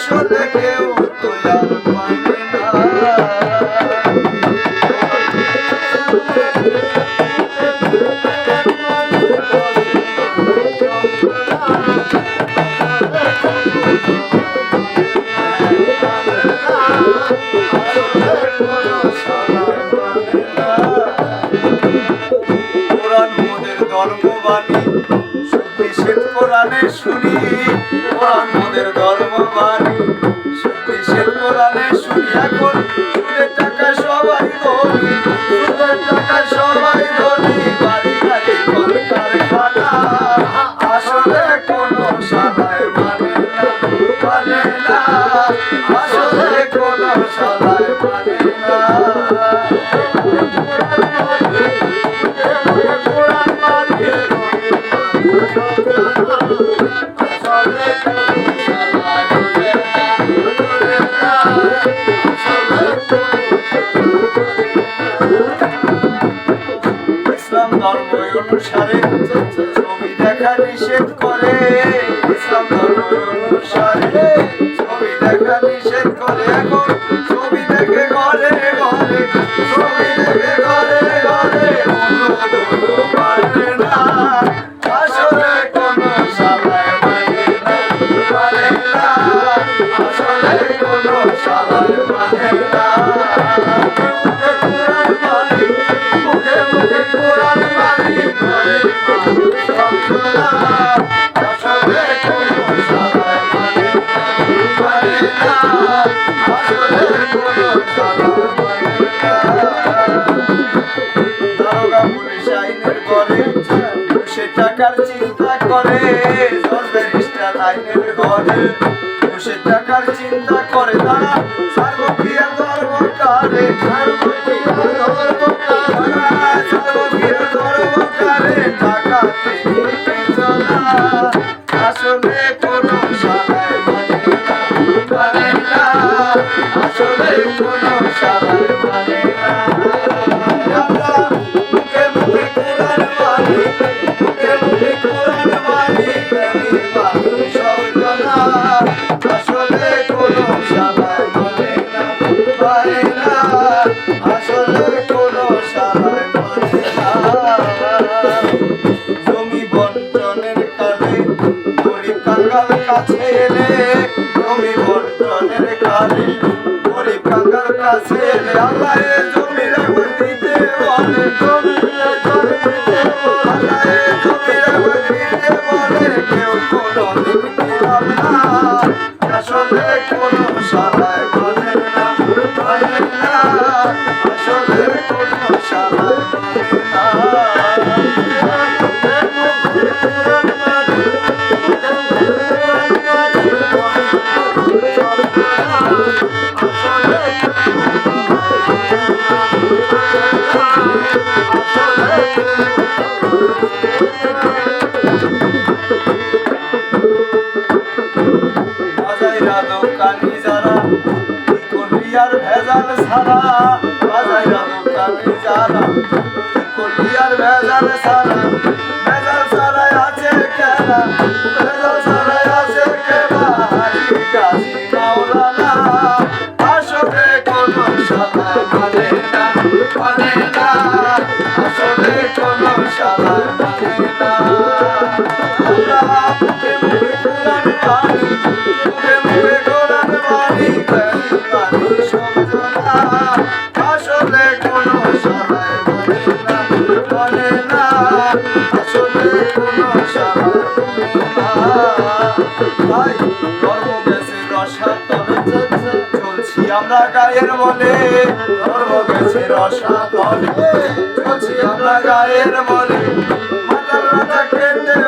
আসলে কেউ তো আর মানে না কোরআনে শুনি, কোরআন মোদের ধর্মবাণী নিষেধ কোরআনে শুনি, এখন সুদের টাকা সবাই ধনী। সুদের টাকা সবাই ধনী, বাড়ি গাড়ি ঘর কারখানা আসলে কোনো সালায় মানে না মানে না। আসলে কোনো সালায় মানে না। অনুসারে ছবি দেখা নিষেধ করে। বসে টাকার চিন্তা করে ব্যারিস্টার আইনের ঘরে। সে টাকার চিন্তা করে জমি বন্টনের কালে গরিব কাঙ্গাল কাছে এলে। জমি বন্টনের কালে গরিব কাঙ্গাল কাছে এলে। আল্লাহ ভেজাল ছাড়া বাজাইরা দোকানি যারা কি আর ভেজাল ছাড়া ভেজাল ছাড়াই আছে খেলা, ভেজাল ছাড়াই আছে খেলা। হাজি গাজি মাওলানা আসলে কোনো সালা মানে না মানে না। আসলে কোনো সালা মানে না। আমরা গায়ের বলে ধর্ম গেছে রসাতলে চলছি আমরা গায়ের বলে মাতার রাজা কেন্দ্রে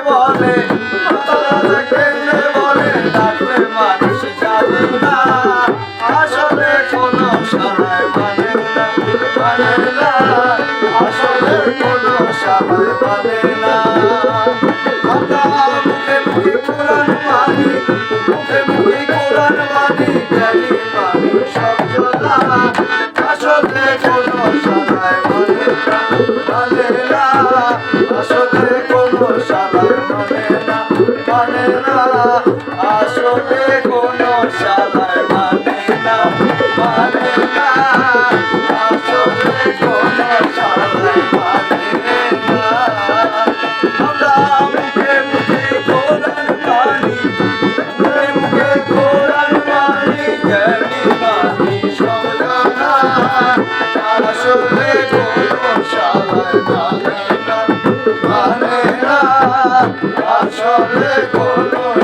মানে না আসলে কোনো সাধারণ মানে না। মানে না আসলে কোনো সাধারণ মানে না। মানে না আসলে কোনো